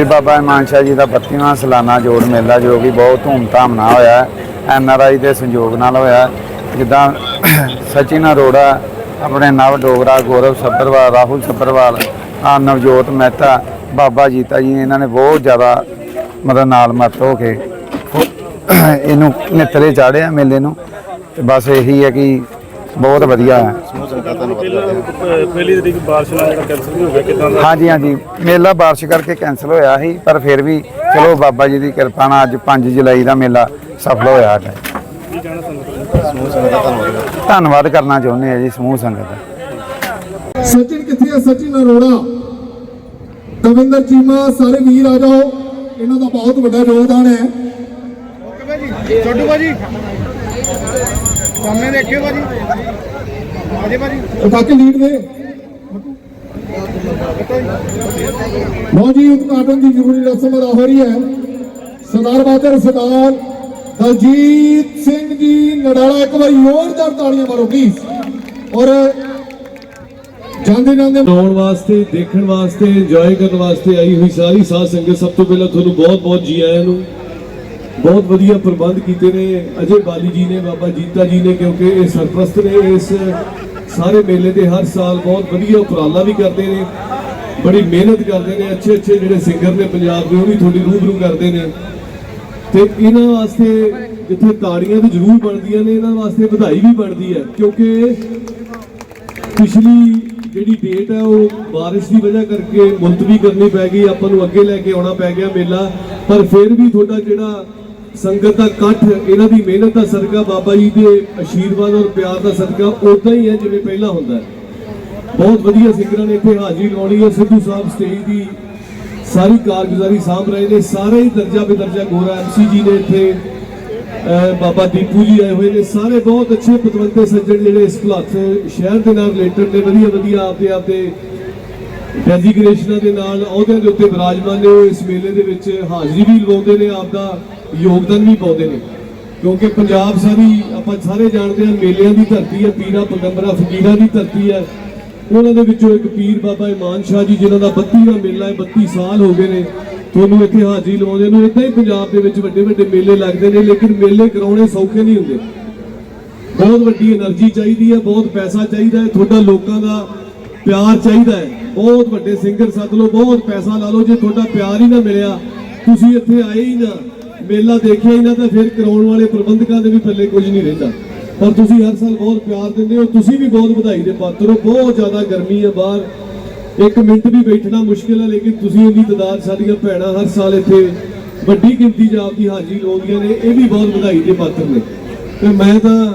ਗਿਆ ਬਾਬਾ ਇਮਾਨ ਜੀ ਦਾ 32ਵਾਂ ਸਾਲਾਨਾ ਜੋੜ ਮੇਲਾ, ਜੋ ਕਿ ਬਹੁਤ ਧੂਮਧਾਮ ਨਾਲ ਹੋਇਆ, ਐਨ ਆਰ ਆਈ ਦੇ ਸੰਯੋਗ ਨਾਲ ਹੋਇਆ। ਜਿੱਦਾਂ ਸਚਿਨ ਅਰੋੜਾ ਆਪਣੇ ਨਵ ਡੋਗਰਾ ਗੌਰਵ ਸੱਭਰਵਾਲ, ਰਾਹੁਲ ਸੱਭਰਵਾਲ, ਆ ਨਵਜੋਤ ਮਹਿਤਾ, ਬਾਬਾ ਜੀਤਾ ਜੀ, ਇਹਨਾਂ ਨੇ ਬਹੁਤ ਜ਼ਿਆਦਾ ਮਤਲਬ ਨਾਲ ਮਤ ਹੋ ਕੇ ਇਹਨੂੰ ਨਿਤਰੇ ਚਾੜਿਆ ਮੇਲੇ ਨੂੰ। ਤੇ ਬਸ ਇਹੀ ਹੈ ਕਿ ਬਹੁਤ ਵਧੀਆ। ਹੈ ਪਹਿਲਾਂ ਅਹ, ਪਹਿਲੀ ਤਰੀਕ ਬਾਰਿਸ਼ ਨਾਲ ਜਿਹੜਾ ਕੈਂਸਲ ਵੀ ਹੋ ਗਿਆ ਕਿਦਾਂ ਦਾ? ਹਾਂਜੀ ਹਾਂਜੀ। ਮੇਲਾ ਬਾਰਿਸ਼ ਕਰਕੇ ਕੈਂਸਲ ਹੋਇਆ ਸੀ ਪਰ ਫਿਰ ਵੀ ਚਲੋ ਬਾਬਾ ਜੀ ਦੀ ਕਿਰਪਾ ਨਾਲ ਅੱਜ 5 ਜੁਲਾਈ ਦਾ ਮੇਲਾ ਸਫਲ ਹੋਇਆ ਸੰਗਤ ਧੰਨਵਾਦ ਕਰਨਾ ਚਾਹੁੰਦੇ ਆ ਜੀ ਸਮੂਹ ਸੰਗਤ ਦਾ। ਸਚਿਨ ਕਿੱਥੇ ਹੈ ਸਚਿਨ ਅਰੋੜਾ। ਕਵਿੰਦਰ ਚੀਮਾ ਸਾਰੇ ਵੀਰ ਆ ਜਾਓ। ਇਹਨਾਂ ਦਾ ਬਹੁਤ ਵੱਡਾ ਯੋਗਦਾਨ ਹੈ। ਛੋਟੂ ਭਾਜੀ। ਸਾਹਮਣੇ ਦੇਖਿਓ ਭਾਜੀ। ਆਜੇ ਭਾਜੀ। ਕਾਕੇ ਲੀਡ ਦੇ। ਲਓ ਜੀ ਉਦਘਾਟਨ ਦੀ ਜ਼ਰੂਰੀ ਰਸਮ ਅਦਾ ਹੋ ਰਹੀ ਹੈ। ਸਰਦਾਰ ਬਾਦਰ ਸਰਦਾਰ ਦਲਜੀਤ ਸਿੰਘ ਜੀ ਨਡਾਲਾ ਇੱਕ ਵਾਰੀ ਜ਼ੋਰਦਾਰ ਤਾੜੀਆਂ ਮਾਰੋ ਪਲੀਜ਼ ਔਰ ਜਾਂਦੇ ਜਾਂਦੇ ਆਉਣ ਵਾਸਤੇ ਦੇਖਣ ਵਾਸਤੇ ਇੰਜੋਏ ਕਰਨ ਵਾਸਤੇ ਆਈ ਹੋਈ ਸਾਰੀ ਸਾਧ ਸੰਗਤ ਸਭ ਤੋਂ ਪਹਿਲਾਂ ਤੁਹਾਨੂੰ ਬਹੁਤ ਬਹੁਤ ਜੀ ਆਇਆਂ ਨੂੰ। ਬਹੁਤ ਵਧੀਆ ਪ੍ਰਬੰਧ ਕੀਤੇ ਨੇ। ਅਜੇ ਬਾਲੀ ਜੀ ਨੇ, ਬਾਬਾ ਜੀਤਾ ਜੀ ਨੇ, ਕਿਉਂਕਿ ਇਹ ਸਰਪ੍ਰਸਤ ਨੇ, ਇਸ ਸਾਰੇ ਮੇਲੇ ਤੇ ਹਰ ਸਾਲ ਬਹੁਤ ਵਧੀਆ ਉਪਰਾਲਾ ਵੀ ਕਰਦੇ ਨੇ। ਬੜੀ ਮਿਹਨਤ ਕਰਦੇ ਨੇ। ਅੱਛੇ ਅੱਛੇ ਜਿਹੜੇ ਸਿੰਗਰ ਨੇ ਪੰਜਾਬ ਦੇ, ਉਹ ਵੀ ਤੁਹਾਡੀ ਰੂਬਰੂ ਕਰਦੇ ਨੇ। ਤੇ ਇਹਨਾਂ ਵਾਸਤੇ ਜਿੱਥੇ ਤਾੜੀਆਂ ਤਾਂ ਜ਼ਰੂਰ ਬਣਦੀਆਂ ਨੇ, ਇਹਨਾਂ ਵਾਸਤੇ ਵਧਾਈ ਵੀ ਬਣਦੀ ਹੈ। ਕਿਉਂਕਿ ਪਿਛਲੀ ਜਿਹੜੀ ਡੇਟ ਹੈ, ਉਹ ਬਾਰਿਸ਼ ਦੀ ਵਜ੍ਹਾ ਕਰਕੇ ਮੁਲਤਵੀ ਕਰਨੀ ਪੈ ਗਈ। ਆਪਾਂ ਨੂੰ ਅੱਗੇ ਲੈ ਕੇ ਆਉਣਾ ਪੈ ਗਿਆ ਮੇਲਾ। ਪਰ ਫਿਰ ਵੀ ਤੁਹਾਡਾ ਜਿਹੜਾ ਸੰਗਤ ਦਾ ਇਕੱਠ, ਇਹਨਾਂ ਦੀ ਮਿਹਨਤ ਦਾ ਸਦਕਾ, ਬਾਬਾ ਜੀ ਦੇ ਆਸ਼ੀਰਵਾਦ ਔਰ ਪਿਆਰ ਦਾ ਸਦਕਾ ਉਦਾਂ ਹੀ ਹੈ ਜਿਵੇਂ ਪਹਿਲਾਂ ਹੁੰਦਾ ਹੈ। ਬਹੁਤ ਵਧੀਆ ਸਿੰਗਰਾਂ ਨੇ ਇੱਥੇ ਹਾਜ਼ਰੀ ਲਾਉਣੀ ਹੈ। ਸਿੱਧੂ ਸਾਹਿਬ ਸਟੇਜ ਦੀ ਸਾਰੀ ਕਾਰਗੁਜ਼ਾਰੀ ਸਾਂਭ ਰਹੇ ਨੇ। ਸਾਰੇ ਹੀ ਦਰਜਾ ਬੇਦਰਜਾ ਗੋਰਾ ਐਮਸੀ ਜੀ ਨੇ ਇੱਥੇ ਬਾਬਾ ਦੀਪੂ ਜੀ ਆਏ ਹੋਏ ਨੇ। ਸਾਰੇ ਬਹੁਤ ਅੱਛੇ ਪਤਵੰਤੇ ਸੱਜਣ ਜਿਹੜੇ ਇਸ ਭਲੱਥ ਸ਼ਹਿਰ ਦੇ ਨਾਲ ਰਿਲੇਟਡ ਨੇ। ਵਧੀਆ ਵਧੀਆ ਆਪਦੇ ਆਪਦੇ ਡੈਜ਼ਿਗਨੇਸ਼ਨਾਂ ਦੇ ਨਾਲ ਅਹੁਦਿਆਂ ਦੇ ਉੱਤੇ ਵਿਰਾਜਮਾਨ ਨੇ। ਇਸ ਮੇਲੇ ਦੇ ਵਿੱਚ ਹਾਜ਼ਰੀ ਵੀ ਲਵਾਉਂਦੇ ਨੇ ਆਪਦਾ। ਯੋਗਦਾਨ ਵੀ ਪਾਉਂਦੇ ਨੇ। ਕਿਉਂਕਿ ਪੰਜਾਬ ਸਾਰੀ, ਆਪਾਂ ਸਾਰੇ ਜਾਣਦੇ ਹਾਂ, ਮੇਲਿਆਂ ਦੀ ਧਰਤੀ ਹੈ, ਪੀਰਾਂ, ਪਗੰਬਰਾ, ਫਕੀਰਾਂ ਦੀ ਧਰਤੀ ਹੈ। ਉਹਨਾਂ ਦੇ ਵਿੱਚੋਂ ਇੱਕ ਪੀਰ ਬਾਬਾ ਇਮਾਨ ਸ਼ਾਹ ਜੀ, ਜਿਨ੍ਹਾਂ ਦਾ 32 ਦਾ ਮੇਲਾ ਹੈ 32 ਸਾਲ ਹੋ ਗਏ ਨੇ। ਤੁਹਾਨੂੰ ਇੱਥੇ ਹਾਜ਼ਰੀ ਲਵਾਉਂਦੇ ਨੂੰ ਇਦਾਂ ਹੀ ਪੰਜਾਬ ਦੇ ਵਿੱਚ ਵੱਡੇ ਵੱਡੇ ਮੇਲੇ ਲੱਗਦੇ ਨੇ, ਲੇਕਿਨ ਮੇਲੇ ਕਰਾਉਣੇ ਸੌਖੇ ਨਹੀਂ ਹੁੰਦੇ। ਬਹੁਤ ਵੱਡੀ એનર્ਜੀ ਚਾਹੀਦੀ ਹੈ, ਬਹੁਤ ਪੈਸਾ ਚਾਹੀਦਾ ਹੈ, ਤੁਹਾਡਾ ਲੋਕਾਂ ਦਾ ਪਿਆਰ ਚਾਹੀਦਾ ਹੈ। ਬਹੁਤ ਵੱਡੇ ਸਿੰਗਰ ਸੱਦ ਲਓ ਬਹੁਤ ਪੈਸਾ ਲਾ ਲਓ, ਜੇ ਤੁਹਾਡਾ ਪਿਆਰ ਹੀ ਨਾ ਮਿਲਿਆ, ਤੁਸੀਂ ਇੱਥੇ ਆਏ ਹੀ ਨਾ। ਮੇਲਾ ਦੇਖਿਆ ਇਹਨਾਂ ਤਾਂ ਫਿਰ ਕਰਾਉਣ ਵਾਲੇ ਪ੍ਰਬੰਧਕਾਂ ਦੇ ਵੀ ਪੱਲੇ ਕੁਝ ਨਹੀਂ ਰਹਿੰਦਾ। ਪਰ ਤੁਸੀਂ ਹਰ ਸਾਲ ਬਹੁਤ ਪਿਆਰ ਦਿੰਦੇ ਹੋ, ਤੁਸੀਂ ਵੀ ਬਹੁਤ ਵਧਾਈ ਦੇ ਪਾਤਰ ਹੋ। ਬਹੁਤ ਜ਼ਿਆਦਾ ਗਰਮੀ ਹੈ ਬਾਹਰ। ਇੱਕ ਮਿੰਟ ਵੀ ਬੈਠਣਾ ਮੁਸ਼ਕਿਲ ਹੈ, ਲੇਕਿਨ ਤੁਸੀਂ ਇੰਨੀ ਤਦਾਦ ਸਾਡੀਆਂ ਭੈਣਾਂ ਹਰ ਸਾਲ ਇੱਥੇ ਵੱਡੀ ਗਿਣਤੀ 'ਚ ਆਪਦੀ ਹਾਜ਼ਰੀ ਲਾਉਂਦੀਆਂ ਨੇ, ਇਹ ਵੀ ਬਹੁਤ ਵਧਾਈ ਦੇ ਪਾਤਰ ਨੇ। ਤੇ ਮੈਂ ਤਾਂ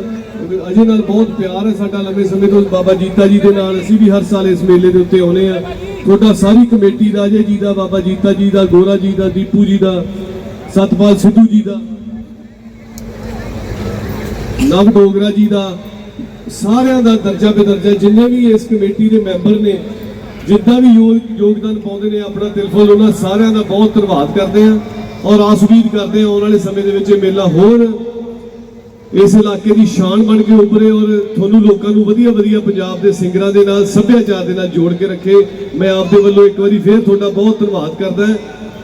ਅਜੇ ਨਾਲ ਬਹੁਤ ਪਿਆਰ ਹੈ ਸਾਡਾ ਲੰਮੇ ਸਮੇਂ ਤੋਂ। ਬਾਬਾ ਜੀਤਾ ਜੀ ਦੇ ਨਾਲ ਅਸੀਂ ਵੀ ਹਰ ਸਾਲ ਇਸ ਮੇਲੇ ਦੇ ਉੱਤੇ ਆਉਨੇ ਆ ਤੁਹਾਡਾ ਸਾਰੀ ਕਮੇਟੀ ਦਾ, ਅਜੇ ਜੀ ਦਾ, ਬਾਬਾ ਜੀਤਾ ਜੀ ਦਾ, ਗੋਰਾ ਜੀ ਦਾ, ਦੀਪੂ ਜੀ ਦਾ ਸਤਪਾਲ ਸਿੱਧੂ ਜੀ ਦਾ, ਨਵ ਡੋਗਰਾ ਜੀ ਦਾ, ਸਾਰਿਆਂ ਦਾ ਦਰਜਾ ਬੇਦਰਜਾ, ਜਿੰਨੇ ਵੀ ਇਸ ਕਮੇਟੀ ਦੇ ਮੈਂਬਰ ਨੇ, ਜਿੱਦਾਂ ਵੀ ਯੋਗਦਾਨ ਪਾਉਂਦੇ ਨੇ ਆਪਣਾ ਦਿਲਫੁਲ ਉਹਨਾਂ ਸਾਰਿਆਂ ਦਾ ਬਹੁਤ ਧੰਨਵਾਦ ਕਰਦੇ ਆ ਔਰ ਆਸ ਉਮੀਦ ਕਰਦੇ ਆ ਆਉਣ ਵਾਲੇ ਸਮੇਂ ਦੇ ਵਿੱਚ ਇਹ ਮੇਲਾ ਹੋਰ ਇਸ ਇਲਾਕੇ ਦੀ ਸ਼ਾਨ ਬਣ ਕੇ ਉੱਭਰੇ ਔਰ ਤੁਹਾਨੂੰ ਲੋਕਾਂ ਨੂੰ ਵਧੀਆ ਵਧੀਆ ਪੰਜਾਬ ਦੇ ਸਿੰਗਰਾਂ ਦੇ ਨਾਲ, ਸੱਭਿਆਚਾਰ ਦੇ ਨਾਲ ਜੋੜ ਕੇ ਰੱਖੇ। ਮੈਂ ਆਪ ਦੇ ਵੱਲੋਂ ਇੱਕ ਵਾਰੀ ਫੇਰ ਤੁਹਾਡਾ ਬਹੁਤ ਧੰਨਵਾਦ ਕਰਦਾ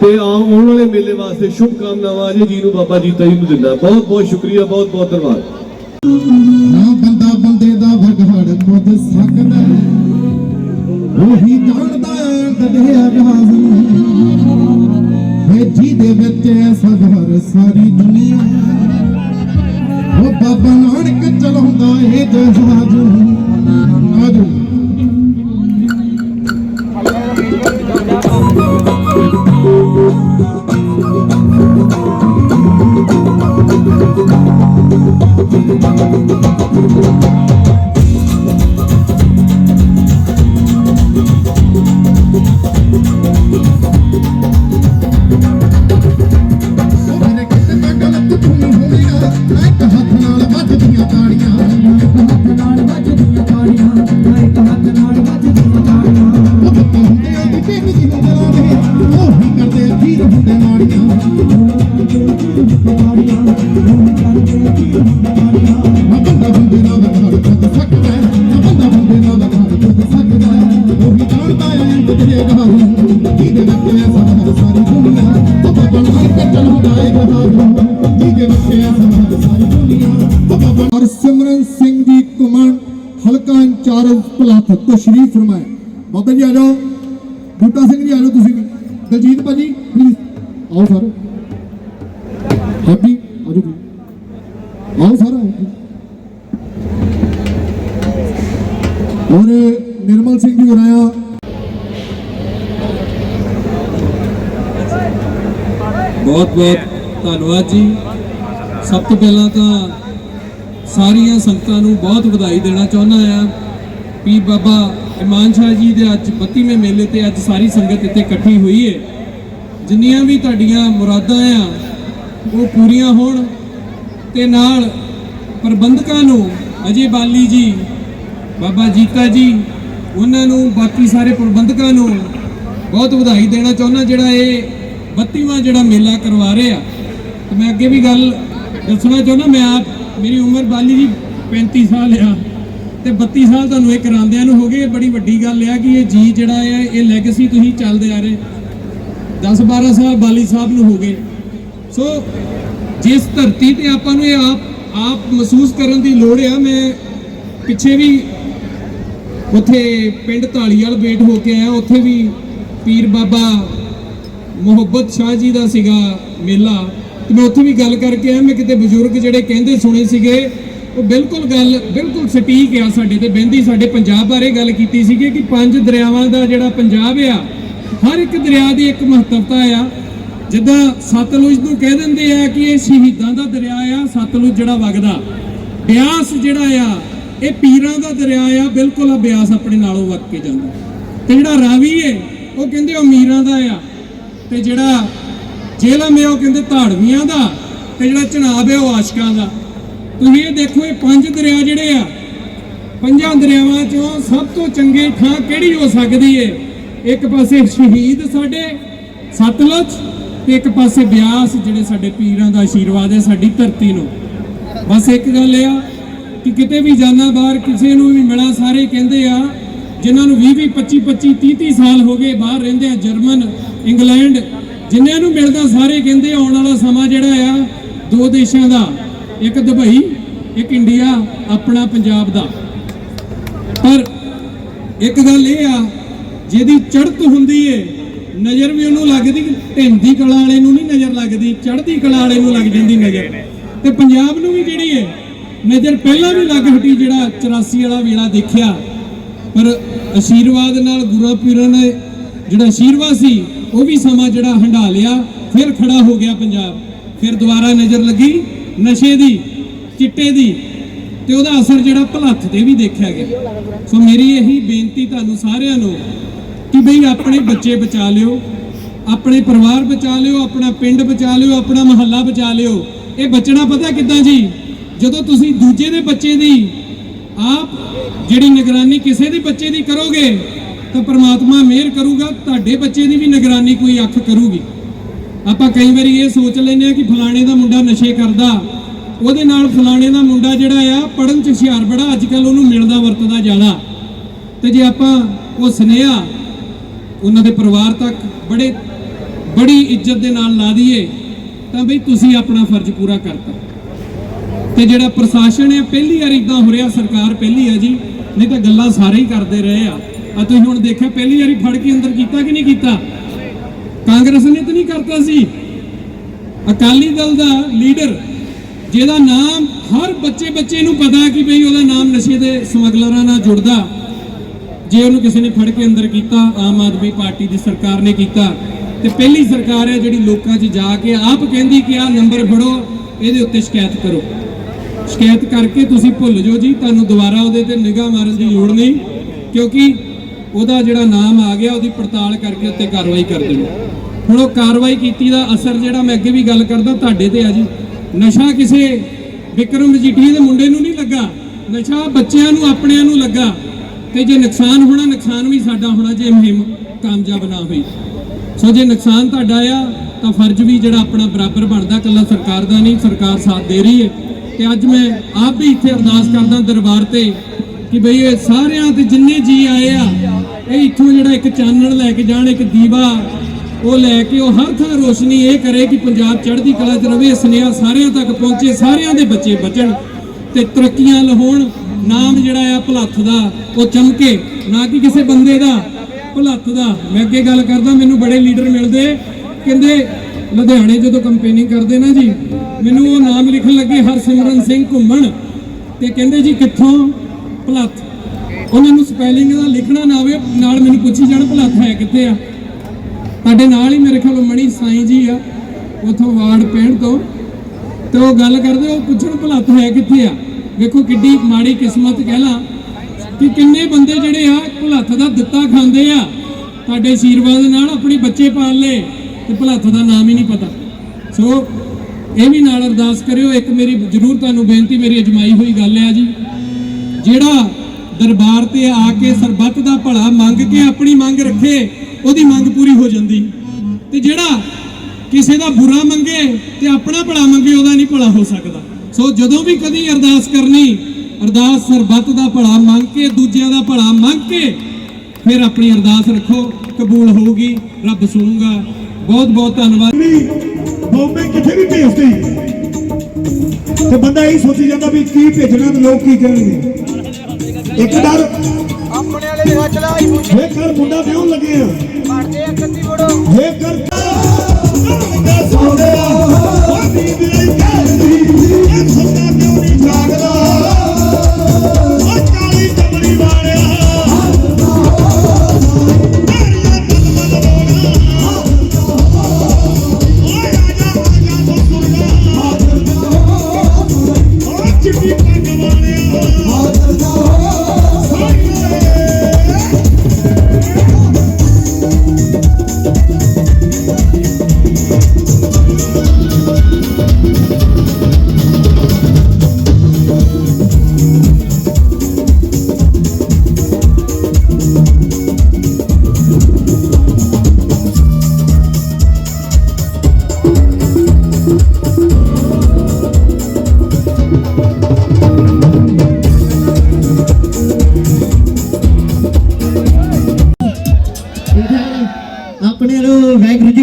ਤੇ ਆਉਣ ਵਾਲੇ ਮੇਲੇ ਵਾਸਤੇ ਸ਼ੁਭ ਕਾਮਨਾਵਾਂ ਅਜੇ ਜੀ ਨੂੰ ਬਾਬਾ ਜੀਤਾ ਜੀ ਨੂੰ ਦਿੰਦਾ। ਬਹੁਤ ਬਹੁਤ ਸ਼ੁਕਰੀਆ, ਬਹੁਤ ਬਹੁਤ ਧੰਨਵਾਦ। ਨਾ ਬੰਦਾ ਬੰਦੇ ਦਾ ਵਗੜ ਖੁਦ ਸਕਦਾ ਉਹੀ ਜਾਣਦਾ ਹੈ ਡੱਡਿਆ ਜਹਾਜ਼। ਹੈ ਜਿਹਦੇ ਵਿੱਚ ਹੈ ਸਾਰੀ ਦੁਨੀਆ। ਉਹ ਬਾਬਾ ਨਾਨਕ ਚਲਾਉਂਦਾ ਇਹ ਜਹਾਜ਼। 했던 한때 ਬੂਟਾ ਸਿੰਘ ਜੀ, ਆ ਜਾਓ ਤੁਸੀਂ ਵੀ। ਦਲਜੀਤ ਭਾਜੀ ਪਲੀਜ਼ ਆਓ ਸਰ। ਹੈਪੀ ਆ ਜਾਓ ਜੀ। ਆਓ ਸਰ, ਆਓ ਜੀ। ਔਰ ਨਿਰਮਲ ਸਿੰਘ ਜੀ ਹੋਰਾਇਆ ਬਹੁਤ ਬਹੁਤ ਧੰਨਵਾਦ ਜੀ। ਸਭ ਤੋਂ ਪਹਿਲਾਂ ਤਾਂ ਸਾਰੀਆਂ ਸੰਗਤਾਂ ਨੂੰ ਬਹੁਤ ਵਧਾਈ ਦੇਣਾ ਚਾਹੁੰਦਾ ਆ। ਪੀਰ ਬਾਬਾ ਇਮਾਨ ਸ਼ਾਹ ਜੀ ਦੇ ਅੱਜ 32ਵੇਂ ਮੇਲੇ ਤੇ ਅੱਜ ਸਾਰੀ ਸੰਗਤ ਇੱਥੇ ਇਕੱਠੀ ਹੋਈ ਹੈ ਜਿੰਨੀਆਂ ਵੀ ਤੁਹਾਡੀਆਂ ਮੁਰਾਦਾਂ ਆ, ਉਹ ਪੂਰੀਆਂ ਹੋਣ ਤੇ ਨਾਲ ਪ੍ਰਬੰਧਕਾਂ ਨੂੰ, ਅਜੇ ਬਾਲੀ ਜੀ, ਬਾਬਾ ਜੀਤਾ ਜੀ, ਉਹਨਾਂ ਨੂੰ, ਬਾਕੀ ਸਾਰੇ ਪ੍ਰਬੰਧਕਾਂ ਨੂੰ ਬਹੁਤ ਵਧਾਈ ਦੇਣਾ ਚਾਹੁੰਦਾ ਜਿਹੜਾ ਇਹ 32ਵਾਂ ਜਿਹੜਾ ਮੇਲਾ ਕਰਵਾ ਰਹੇ ਆ। ਤੇ ਮੈਂ ਅੱਗੇ ਵੀ ਗੱਲ ਦੱਸਣਾ ਚਾਹੁੰਦਾ, ਮੈਂ ਆਪ, ਮੇਰੀ ਉਮਰ ਬਾਲੀ ਜੀ 35 ਸਾਲ ਆ। ਤੇ 32 ਸਾਲ ਤੁਹਾਨੂੰ ਇਹ ਕਰਾਉਂਦਿਆਂ ਨੂੰ ਹੋ ਗਏ ਬੜੀ ਵੱਡੀ ਗੱਲ ਆ ਕਿ ਇਹ ਜੀ ਜਿਹੜਾ ਹੈ, ਇਹ ਲੈਗੇਸੀ ਤੁਸੀਂ ਚੱਲਦੇ ਆ ਰਹੇ। 10 12 ਸਾਲ ਬਾਲੀ ਸਾਹਿਬ ਨੂੰ ਹੋ ਗਏ। ਸੋ ਜਿਸ ਧਰਤੀ ਤੇ ਆਪਾਂ ਨੂੰ ਇਹ ਆਪ ਆਪ ਮਹਿਸੂਸ ਕਰਨ ਦੀ ਲੋੜ ਆ, ਮੈਂ ਪਿੱਛੇ ਵੀ ਉੱਥੇ ਪਿੰਡ ਢਾਲੀਵਾਲ ਬੇਟ ਹੋ ਕੇ ਆਇਆ, ਉੱਥੇ ਵੀ ਪੀਰ ਬਾਬਾ ਮੁਹੱਬਤ ਸ਼ਾਹ ਜੀ ਦਾ ਸੀਗਾ ਮੇਲਾ। ਤੇ ਮੈਂ ਉੱਥੇ ਵੀ ਗੱਲ ਕਰਕੇ ਆਇਆ, ਮੈਂ ਕਿਤੇ ਬਜ਼ੁਰਗ ਜਿਹੜੇ ਕਹਿੰਦੇ ਸੁਣੇ ਸੀਗੇ ਉਹ ਬਿਲਕੁਲ ਗੱਲ, ਬਿਲਕੁਲ ਸਟੀਕ ਆ ਸਾਡੇ ਤੇ, ਬਹਿੰਦੀ ਸਾਡੇ ਪੰਜਾਬ ਬਾਰੇ ਗੱਲ ਕੀਤੀ ਸੀਗੀ ਕਿ ਪੰਜ ਦਰਿਆਵਾਂ ਦਾ ਜਿਹੜਾ ਪੰਜਾਬ ਆ, ਹਰ ਇੱਕ ਦਰਿਆ ਦੀ ਇੱਕ ਮਹੱਤਵਤਾ ਆ। ਜਿੱਦਾਂ ਸਤਲੁਜ ਨੂੰ ਕਹਿ ਦਿੰਦੇ ਆ ਕਿ ਇਹ ਸ਼ਹੀਦਾਂ ਦਾ ਦਰਿਆ ਆ, ਸਤਲੁਜ ਜਿਹੜਾ ਵਗਦਾ। ਬਿਆਸ ਜਿਹੜਾ ਆ, ਇਹ ਪੀਰਾਂ ਦਾ ਦਰਿਆ ਆ, ਬਿਲਕੁਲ ਆ ਬਿਆਸ ਆਪਣੇ ਨਾਲੋਂ ਵਗ ਕੇ ਜਾਂਦਾ। ਤੇ ਜਿਹੜਾ ਰਾਵੀ ਏ, ਉਹ ਕਹਿੰਦੇ ਉਹ ਮੀਰਾਂ ਦਾ ਆ। ਤੇ ਜਿਹੜਾ ਜੇਲਮ ਏ ਉਹ ਕਹਿੰਦੇ ਧਾੜਵੀਆਂ ਦਾ। ਤੇ ਜਿਹੜਾ ਚਨਾਬ ਏ ਉਹ ਆਸ਼ਕਾਂ ਦਾ। ਤੁਸੀਂ ਇਹ ਦੇਖੋ ਇਹ ਪੰਜ ਦਰਿਆ ਜਿਹੜੇ ਆ, ਪੰਜਾਂ ਦਰਿਆਵਾਂ ਚੋਂ ਸਭ ਤੋਂ ਚੰਗੀ ਥਾਂ ਕਿਹੜੀ ਹੋ ਸਕਦੀ ਏ? ਇੱਕ ਪਾਸੇ ਸ਼ਹੀਦ ਸਾਡੇ ਸਤਲੁਜ ਤੇ ਇੱਕ ਪਾਸੇ ਬਿਆਸ ਜਿਹੜੇ ਸਾਡੇ ਪੀਰਾਂ ਦਾ ਆਸ਼ੀਰਵਾਦ ਹੈ ਸਾਡੀ ਧਰਤੀ ਨੂੰ। ਬਸ ਇੱਕ ਗੱਲ ਇਹ ਆ ਕਿ ਕਿਤੇ ਵੀ ਜਾਣਾ ਬਾਹਰ ਕਿਸੇ ਨੂੰ ਵੀ ਮਿਲਾਂ ਸਾਰੇ ਕਹਿੰਦੇ ਆ, ਜਿਨ੍ਹਾਂ ਨੂੰ 20 20 25 25 30 30 ਸਾਲ ਹੋ ਗਏ ਬਾਹਰ ਰਹਿੰਦੇ ਆ, ਜਰਮਨ, ਇੰਗਲੈਂਡ ਜਿਨ੍ਹਾਂ ਨੂੰ ਮਿਲਦਾ ਸਾਰੇ ਕਹਿੰਦੇ ਆਉਣ ਵਾਲਾ ਸਮਾਂ ਜਿਹੜਾ ਆ, ਦੋ ਦੇਸ਼ਾਂ ਦਾ। ਇੱਕ ਦੁਬਈ, ਇੱਕ ਇੰਡੀਆ, ਆਪਣਾ ਪੰਜਾਬ ਦਾ। ਪਰ ਇੱਕ ਗੱਲ ਇਹ ਆ, ਜਿਹਦੀ ਚੜ੍ਹਤ ਹੁੰਦੀ ਏ, ਨਜ਼ਰ ਵੀ ਉਹਨੂੰ ਲੱਗਦੀ, ਢਿੰਦੀ ਕਲਾ ਵਾਲੇ ਨੂੰ ਨਹੀਂ ਨਜ਼ਰ ਲੱਗਦੀ, ਚੜ੍ਹਦੀ ਕਲਾ ਵਾਲੇ ਨੂੰ ਲੱਗ ਜਾਂਦੀ ਨਜ਼ਰ। ਤੇ ਪੰਜਾਬ ਨੂੰ ਵੀ ਜਿਹੜੀ ਏ, ਨਜ਼ਰ ਪਹਿਲਾਂ ਵੀ ਲੱਗ ਹਟੀ ਜਿਹੜਾ 84 ਵਾਲਾ ਵੇਲਾ ਦੇਖਿਆ। ਪਰ ਅਸ਼ੀਰਵਾਦ ਨਾਲ ਗੁਰੂ ਪੀਰਾਂ ਨੇ ਜਿਹੜਾ ਅਸ਼ੀਰਵਾਦ ਸੀ, ਉਹ ਵੀ ਸਮਾਂ ਜਿਹੜਾ ਹੰਢਾ ਲਿਆ, ਫਿਰ ਖੜਾ ਹੋ ਗਿਆ ਪੰਜਾਬ। ਫਿਰ ਦੁਬਾਰਾ ਨਜ਼ਰ ਲੱਗੀ। ਨਸ਼ੇ ਦੀ, ਚਿੱਟੇ ਦੀ ਤੇ ਉਹਦਾ ਅਸਰ ਜਿਹੜਾ ਭਲੱਥ ਤੇ ਵੀ ਦੇਖਿਆ ਗਿਆ। ਸੋ ਮੇਰੀ ਇਹੀ ਬੇਨਤੀ ਤੁਹਾਨੂੰ ਸਾਰਿਆਂ ਨੂੰ ਕਿ ਬਈ ਆਪਣੇ ਬੱਚੇ ਬਚਾ ਲਿਓ, ਆਪਣੇ ਪਰਿਵਾਰ ਬਚਾ ਲਿਓ, ਆਪਣਾ ਪਿੰਡ ਬਚਾ ਲਿਓ, ਆਪਣਾ ਮਹੱਲਾ ਬਚਾ ਲਿਓ। ਇਹ ਬਚਣਾ ਪਤਾ ਕਿੱਦਾਂ ਜੀ? ਜਦੋਂ ਤੁਸੀਂ ਦੂਜੇ ਦੇ ਬੱਚੇ ਦੀ, ਆਪ ਜਿਹੜੀ ਨਿਗਰਾਨੀ ਕਿਸੇ ਦੇ ਬੱਚੇ ਦੀ ਕਰੋਗੇ, ਤਾਂ ਪ੍ਰਮਾਤਮਾ ਮਿਹਰ ਕਰੂਗਾ, ਤੁਹਾਡੇ ਬੱਚੇ ਦੀ ਵੀ ਨਿਗਰਾਨੀ ਕੋਈ ਅੱਖ ਕਰੂਗੀ। ਆਪਾਂ ਕਈ ਵਾਰੀ ਇਹ ਸੋਚ ਲੈਂਦੇ ਆ ਕਿ ਫਲਾਣੇ ਦਾ ਮੁੰਡਾ ਨਸ਼ੇ ਕਰਦਾ, ਉਹਦੇ ਨਾਲ ਫਲਾਣੇ ਦਾ ਮੁੰਡਾ ਜਿਹੜਾ ਆ ਪੜਨ ਚ ਹੁਸ਼ਿਆਰ ਬੜਾ ਅੱਜ ਕੱਲ ਉਹਨੂੰ ਮਿਲਦਾ, ਵਰਤਦਾ ਜ਼ਿਆਦਾ ਤੇ ਜੇ ਆਪਾਂ ਉਹ ਸੁਨੇਹਾ ਉਹਨਾਂ ਦੇ ਪਰਿਵਾਰ ਤੱਕ ਬੜੇ, ਬੜੀ ਇੱਜ਼ਤ ਦੇ ਨਾਲ ਲਾ ਦਈਏ, ਤਾਂ ਬਈ ਤੁਸੀਂ ਆਪਣਾ ਫਰਜ਼ ਪੂਰਾ ਕਰਤਾ। ਤੇ ਜਿਹੜਾ ਪ੍ਰਸ਼ਾਸਨ ਹੈ ਪਹਿਲੀ ਵਾਰ ਇਦਾਂ ਹੋ ਰਿਹਾ, ਸਰਕਾਰ ਪਹਿਲੀ ਆ ਜੀ, ਨਹੀਂ ਤਾਂ ਗੱਲਾਂ ਸਾਰੇ ਹੀ ਕਰਦੇ ਰਹੇ ਆ। ਆ ਤੁਸੀਂ ਹੁਣ ਦੇਖਿਆ, ਪਹਿਲੀ ਵਾਰੀ ਫੜ ਕੇ ਅੰਦਰ ਕੀਤਾ ਕਿ ਨਹੀਂ ਕੀਤਾ? ਕਾਂਗਰਸ ਨੇ ਤਾਂ ਨਹੀਂ ਕਰਤਾ ਸੀ। ਅਕਾਲੀ ਦਲ ਦਾ ਲੀਡਰ, ਜਿਹਦਾ ਨਾਮ ਹਰ ਬੱਚੇ ਬੱਚੇ ਨੂੰ ਪਤਾ ਕਿ ਬਈ ਉਹਦਾ ਨਾਮ ਨਸ਼ੇ ਦੇ ਸਮਗਲਰਾਂ ਨਾਲ ਜੁੜਦਾ। ਜੇ ਉਹਨੂੰ ਕਿਸੇ ਨੇ ਫੜ ਕੇ ਅੰਦਰ ਕੀਤਾ, ਆਮ ਆਦਮੀ ਪਾਰਟੀ ਦੀ ਸਰਕਾਰ ਨੇ ਕੀਤਾ, ਤੇ ਪਹਿਲੀ ਸਰਕਾਰ ਹੈ ਜਿਹੜੀ ਲੋਕਾਂ 'ਚ ਜਾ ਕੇ ਆਪ ਕਹਿੰਦੀ ਕਿ ਆਹ ਨੰਬਰ ਫੜੋ, ਇਹਦੇ ਉੱਤੇ ਸ਼ਿਕਾਇਤ ਕਰੋ। ਸ਼ਿਕਾਇਤ ਕਰਕੇ ਤੁਸੀਂ ਭੁੱਲ ਜਾਓ ਜੀ, ਤੁਹਾਨੂੰ ਦੁਬਾਰਾ ਉਹਦੇ ਤੇ ਨਿਗਾਹ ਮਾਰਨ ਦੀ ਲੋੜ ਨਹੀਂ, ਕਿਉਂਕਿ ਉਹਦਾ ਜਿਹੜਾ ਨਾਮ ਆ ਗਿਆ, ਉਹਦੀ ਪੜਤਾਲ ਕਰਕੇ ਉੱਤੇ ਕਾਰਵਾਈ ਕਰ ਦੇਣੀ। ਹੁਣ ਉਹ ਕਾਰਵਾਈ ਕੀਤੀ ਦਾ ਅਸਰ ਜਿਹੜਾ ਮੈਂ ਅੱਗੇ ਵੀ ਗੱਲ ਕਰਦਾ, ਤੁਹਾਡੇ ਤੇ ਆ ਜੀ। ਨਸ਼ਾ ਕਿਸੇ ਵਿਕਰਮ ਮਜੀਠੀਆ ਦੇ ਮੁੰਡੇ ਨੂੰ ਨਹੀਂ ਲੱਗਾ। ਨਸ਼ਾ ਬੱਚਿਆਂ ਨੂੰ, ਆਪਣਿਆਂ ਨੂੰ ਲੱਗਾ। ਤੇ ਜੇ ਨੁਕਸਾਨ ਹੋਣਾ, ਨੁਕਸਾਨ ਵੀ ਸਾਡਾ ਹੋਣਾ, ਜੇ ਮੁਹਿੰਮ ਕਾਮਯਾਬ ਨਾ ਹੋਈ। ਸੋ ਜੇ ਨੁਕਸਾਨ ਤੁਹਾਡਾ ਆ, ਤਾਂ ਫਰਜ਼ ਵੀ ਜਿਹੜਾ ਆਪਣਾ ਬਰਾਬਰ ਬਣਦਾ ਕੱਲਾ ਸਰਕਾਰ ਦਾ ਨਹੀਂ, ਸਰਕਾਰ ਸਾਥ ਦੇ ਰਹੀ ਹੈ। ਤੇ ਅੱਜ ਮੈਂ ਆਪ ਵੀ ਇੱਥੇ ਅਰਦਾਸ ਕਰਦਾ ਦਰਬਾਰ ਤੇ ਕਿ ਬਈ ਇਹ ਸਾਰਿਆਂ ਤੇ ਜਿੰਨੇ ਜੀ ਆਏ ਆ ਇਹ ਇੱਥੋਂ ਜਿਹੜਾ ਇੱਕ ਚਾਨਣ ਲੈ ਕੇ ਜਾਣ, ਇੱਕ ਦੀਵਾ ਉਹ ਲੈ ਕੇ ਉਹ ਹਰ ਥਾਂ ਰੋਸ਼ਨੀ ਇਹ ਕਰੇ ਕਿ ਪੰਜਾਬ ਚੜ੍ਹਦੀ ਕਲਾ 'ਚ ਰਵੇ, ਸੁਨੇਹਾ ਸਾਰਿਆਂ ਤੱਕ ਪਹੁੰਚੇ, ਸਾਰਿਆਂ ਦੇ ਬੱਚੇ ਬਚਣ ਤੇ ਤਰੱਕੀਆਂ ਲਹਾਉਣ ਨਾਮ ਜਿਹੜਾ ਆ ਭਲੱਥ ਦਾ, ਉਹ ਚਮਕੇ, ਨਾ ਕਿ ਕਿਸੇ ਬੰਦੇ ਦਾ ਭਲੱਥ ਦਾ। ਮੈਂ ਅੱਗੇ ਗੱਲ ਕਰਦਾ, ਮੈਨੂੰ ਬੜੇ ਲੀਡਰ ਮਿਲਦੇ। ਕਹਿੰਦੇ, ਲੁਧਿਆਣੇ ਜਦੋਂ ਕੰਪੇਨਿੰਗ ਕਰਦੇ ਨਾ ਜੀ, ਮੈਨੂੰ ਉਹ ਨਾਮ ਲਿਖਣ ਲੱਗੇ ਹਰਸਿਮਰਨ ਸਿੰਘ ਘੁੰਮਣ ਤੇ ਕਹਿੰਦੇ ਜੀ ਕਿੱਥੋਂ? ਭਲੱਥ। ਉਹਨਾਂ ਨੂੰ ਸਪੈਲਿੰਗ ਦਾ ਲਿਖਣਾ ਨਾ ਆਵੇ, ਨਾਲ ਮੈਨੂੰ ਪੁੱਛੀ ਜਾਣ ਭਲੱਥ ਹੈ ਕਿੱਥੇ ਆ। ਤੁਹਾਡੇ ਨਾਲ ਹੀ ਮੇਰੇ ਖਿਆਲ ਮਣੀ ਸਾਈਂ ਜੀ ਆ, ਉਥੋਂ ਵਾਰਡ ਪਿੰਡ ਤੋਂ। ਤੇ ਉਹ ਗੱਲ ਕਰਦੇ, ਉਹ ਪੁੱਛਣ ਭਲੱਥ ਹੈ ਕਿੱਥੇ ਆ। ਵੇਖੋ ਕਿੱਡੀ ਮਾੜੀ ਕਿਸਮਤ ਕਹਿ ਲਾਂ ਕਿ ਕਿੰਨੇ ਬੰਦੇ ਜਿਹੜੇ ਆ ਭਲੱਥ ਦਾ ਦਿੱਤਾ ਖਾਂਦੇ ਆ। ਤੁਹਾਡੇ ਆਸ਼ੀਰਵਾਦ ਨਾਲ ਆਪਣੇ ਬੱਚੇ ਪਾਲ ਲਏ, ਤੇ ਭਲੱਥ ਦਾ ਨਾਮ ਹੀ ਨਹੀਂ ਪਤਾ। ਸੋ, ਇਹ ਵੀ ਨਾਲ ਅਰਦਾਸ ਕਰਿਓ, ਇੱਕ ਮੇਰੀ ਜ਼ਰੂਰ ਤੁਹਾਨੂੰ ਬੇਨਤੀ, ਮੇਰੀ ਅਜਮਾਈ ਹੋਈ ਗੱਲ ਹੈ ਜੀ। ਜਿਹੜਾ ਦਰਬਾਰ ਤੇ ਆ ਕੇ ਸਰਬੱਤ ਦਾ ਭਲਾ ਮੰਗ ਕੇ ਆਪਣੀ ਮੰਗ ਰੱਖੇ, ਉਹਦੀ ਮੰਗ ਪੂਰੀ ਹੋ ਜਾਂਦੀ। ਤੇ ਜਿਹੜਾ ਕਿਸੇ ਦਾ ਬੁਰਾ ਮੰਗੇ ਤੇ ਆਪਣਾ ਭਲਾ ਮੰਗੇ, ਉਹਦਾ ਨਹੀਂ ਭਲਾ ਹੋ ਸਕਦਾ। ਸੋ ਜਦੋਂ ਵੀ ਕਦੀ ਅਰਦਾਸ ਕਰਨੀ, ਅਰਦਾਸ ਸਰਬੱਤ ਦਾ ਭਲਾ ਮੰਗ ਕੇ, ਦੂਜਿਆਂ ਦਾ ਭਲਾ ਮੰਗ ਕੇ, ਫਿਰ ਆਪਣੀ ਅਰਦਾਸ ਰੱਖੋ, ਕਬੂਲ ਹੋਊਗੀ, ਰੱਬ ਸੁਣੂਗਾ। ਬਹੁਤ ਬਹੁਤ ਧੰਨਵਾਦ। ਬੰਬੇ ਕਿੱਥੇ ਵੀ ਭੇਜਦੇ। ਤੇ ਬੰਦਾ ਇਹ ਸੋਚੀ ਜਾਂਦਾ ਵੀ ਕੀ ਭੇਜਣਾ ਤੇ ਲੋਕ ਕੀ ਕਹਿਣਗੇ। ਇੱਕ ਡਰ। ਆਪਣੇ ਵਾਲੇ ਦੇ ਹੱਥ ਹੀ ਪੁੱਛ। ਇਹ ਕਰ ਮੁੰਡਾ ਵਿਆਹ ਲੱਗੇ ਆ। ਮਾਰਦੇ ਆ ਕੱਤੀ ਬੜੋ ਇਹ ਕਰ ਉਹ ਕਹਿੰਦੀ ਇਹ ਕਿਉਂ ਨਹੀਂ ਜਾਗਦਾ?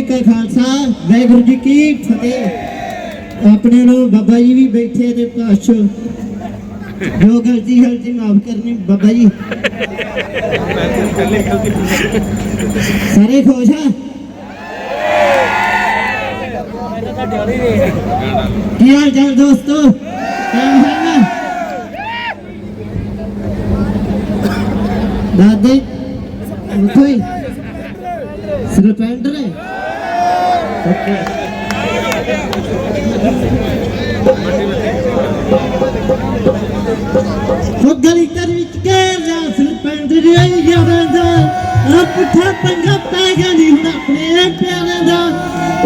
ਕਾ ਖਾਲਸਾ, ਵਾਹਿਗੁਰੂ ਜੀ ਕੀ ਫਤਿਹ। ਆਪਣੇ ਨੂੰ ਬਾਬਾ ਜੀ ਵੀ ਬੈਠੇ ਤੇ ਪਾਸ਼ੋ ਜੋ ਗਲਤੀ ਹੈ ਜੀ ਮਾਫ ਕਰਨੀ ਬਾਬਾ ਜੀ। ਸਾਰੇ ਖੁਸ਼ ਆ? ਕੀ ਹਾਲ ਚਾਲ ਦੋਸਤੋ? ਕਿਵੇਂ ਦਾਦੇ, ਉਠੋ ਹੀ ਸਰਪੰਡ ਨੇ? ਗਲੀ ਕਰ ਵਿੱਚ ਕੇ ਜਾ ਸਰਪੰਡ ਰੇ ਯਾਰਾਂ ਦਾ। ਆ ਪੁੱਠਾ ਪੰਗਾ ਪੈ ਗਿਆ ਨਹੀਂ ਹੁਣ ਆਪਣੇ ਪਿਆਰਾਂ ਦਾ।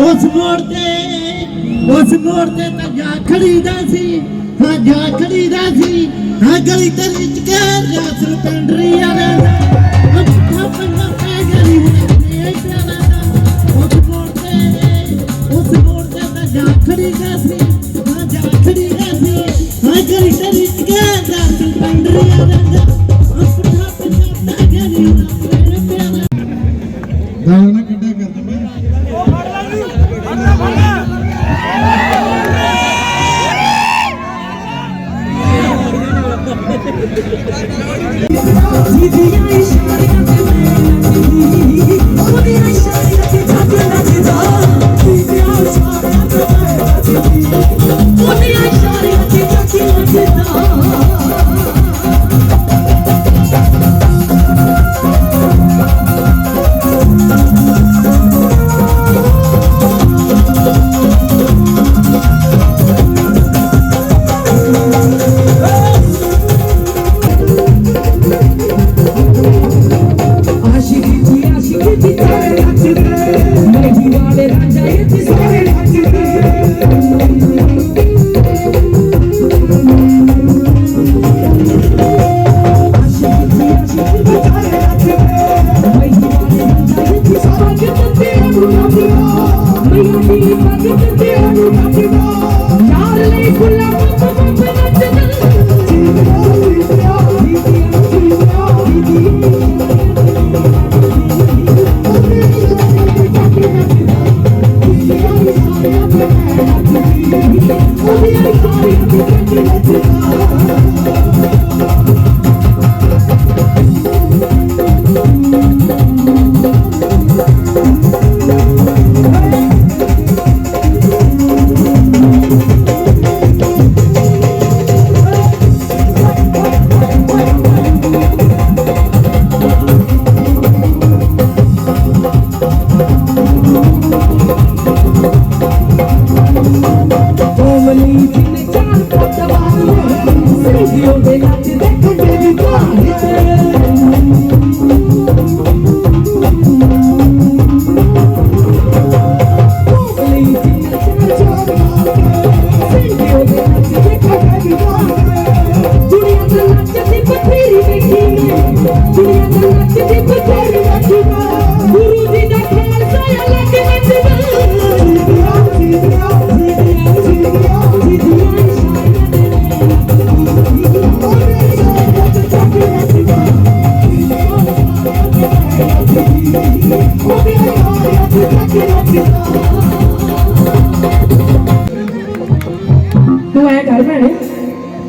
ਉਸ ਮੋੜ ਤੇ, ਉਸ ਮੋੜ ਤੇ ਤਾਂ ਜਾ ਖੜੀਦਾ ਸੀ। ਹਾਂ, ਜਾ ਖੜੀਦਾ ਸੀ। ਹਾਂ, ਗਲੀ ਕਰ ਵਿੱਚ ਕੇ ਜਾ ਸਰਪੰਡ ਰੇ ਯਾਰਾਂ ਦਾ। ਆ ਪੁੱਠਾ ਪੰਗਾ ਪੈ ਗਿਆ ਨਹੀਂ ਹੁਣ ਆਪਣੇ ਪਿਆਰਾਂ ਜਾ ਖੜੀਦਾ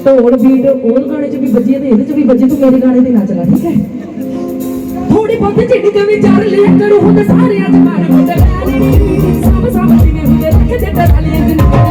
ਢੋਲ ਬੀਟ ਉਹ ਗਾਣੇ 'ਚ ਵੀ ਵੱਜੀ ਤੇ ਇਹਦੇ 'ਚ ਵੀ ਵੱਜੀ ਤੂੰ ਮੇਰੇ ਗਾਣੇ ਤੇ ਨਾ ਚਲਾ, ਠੀਕ ਹੈ? ਥੋੜੀ ਬਹੁਤ ਝਿੱਡੀ ਤੇ ਵੀ ਚੜ ਲਿਆ ਕਰੂ ਹੁਣ ਸਾਰਿਆਂ 'ਚ ਮਾਰ ਮੁੰਡੇ ਸਭ ਸਭ ਜਿਵੇਂ ਹੁੰਦੇ ਰੱਖ ਦੇ ਟਰਾਲੀਆਂ ਜਿੰਨੇ